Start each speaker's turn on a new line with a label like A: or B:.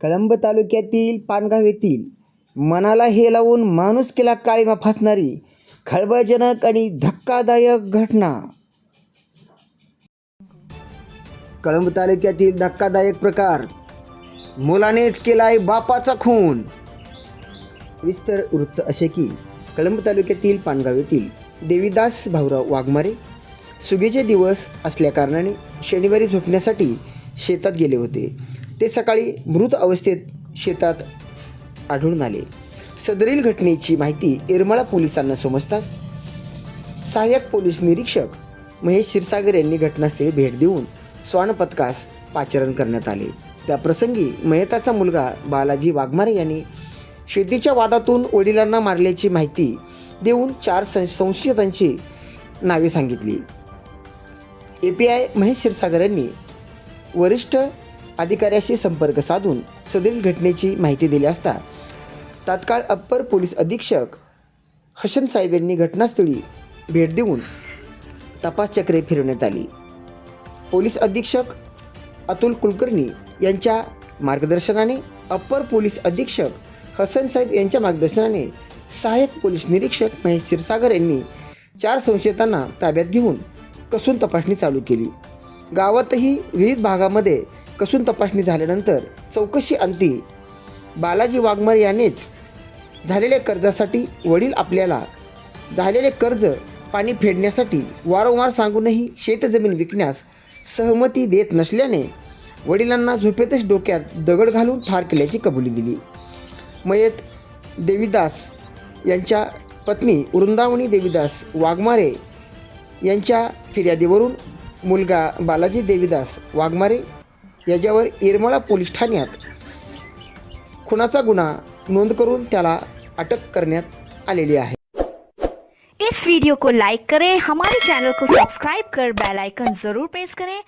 A: कळंब तालुक्यातील पानगाव येथील मनाला हे लावून माणूस केला काळीमा फासणारी खळबळजनक आणि धक्कादायक घटना. कळंब तालुक्यातील धक्कादायक प्रकार. मुलानेच केलाय बापाचा खून. विस्तर वृत्त असे की कळंब तालुक्यातील पानगाव येथील देवीदास भाऊराव वाघमारे सुगीचे दिवस असल्याकारणाने शनिवारी झोपण्यासाठी शेतात गेले होते. ते सकाळी मृत अवस्थेत शेतात आढळून आले. सदरील घटनेची माहिती येरमाळा पोलिसांना समजताच सहाय्यक पोलीस निरीक्षक महेश क्षीरसागर यांनी घटनास्थळी भेट देऊन श्वान पथकास पाचारण करण्यात आले. त्या प्रसंगी मयताचा मुलगा बालाजी वाघमारे यांनी शेतीच्या वादातून वडिलांना मारल्याची माहिती देऊन चार सं संशयितांची नावे सांगितली. A P I Mahesh Kshirsagar यांनी वरिष्ठ अधिकाऱ्याशी संपर्क साधून सदरील घटनेची माहिती दिली असता. तात्काळ अप्पर पोलीस अधीक्षक हसन साहेब यांनी घटनास्थळी भेट देऊन तपास चक्रे फिरवण्यात आली. पोलीस अधीक्षक अतुल कुलकर्णी यांच्या मार्गदर्शनाने अप्पर पोलीस अधीक्षक हसन साहेब यांच्या मार्गदर्शनाने सहाय्यक पोलीस निरीक्षक महेश क्षीरसागर यांनी चार संशयितांना ताब्यात घेऊन कसून तपासणी चालू केली. गावातही विविध भागामध्ये कसून तपासणी झाल्यानंतर चौकशी अंती बालाजी वाघमारे यानेच झालेल्या कर्जासाठी वडील आपल्याला झालेले कर्ज पाणी फेडण्यासाठी वारंवार सांगूनही शेतजमीन विकण्यास सहमती देत नसल्याने वडिलांना झोपेतच डोक्यात दगड घालून ठार केल्याची कबुली दिली. मयत देवीदास यांच्या पत्नी वृंदावनी देवीदास वाघमारे यांच्या फिर्यादीवरून मुलगा बालाजी देवीदास वाघमारे याच्यावर येरमाळा पोलीस ठाण्यात खुनाचा गुन्हा नोंद करून त्याला अटक करण्यात आलेली आहे.
B: इस वीडियो को लाइक करें हमारे चैनल को सब्सक्राइब कर बेल आइकन जरूर प्रेस करें।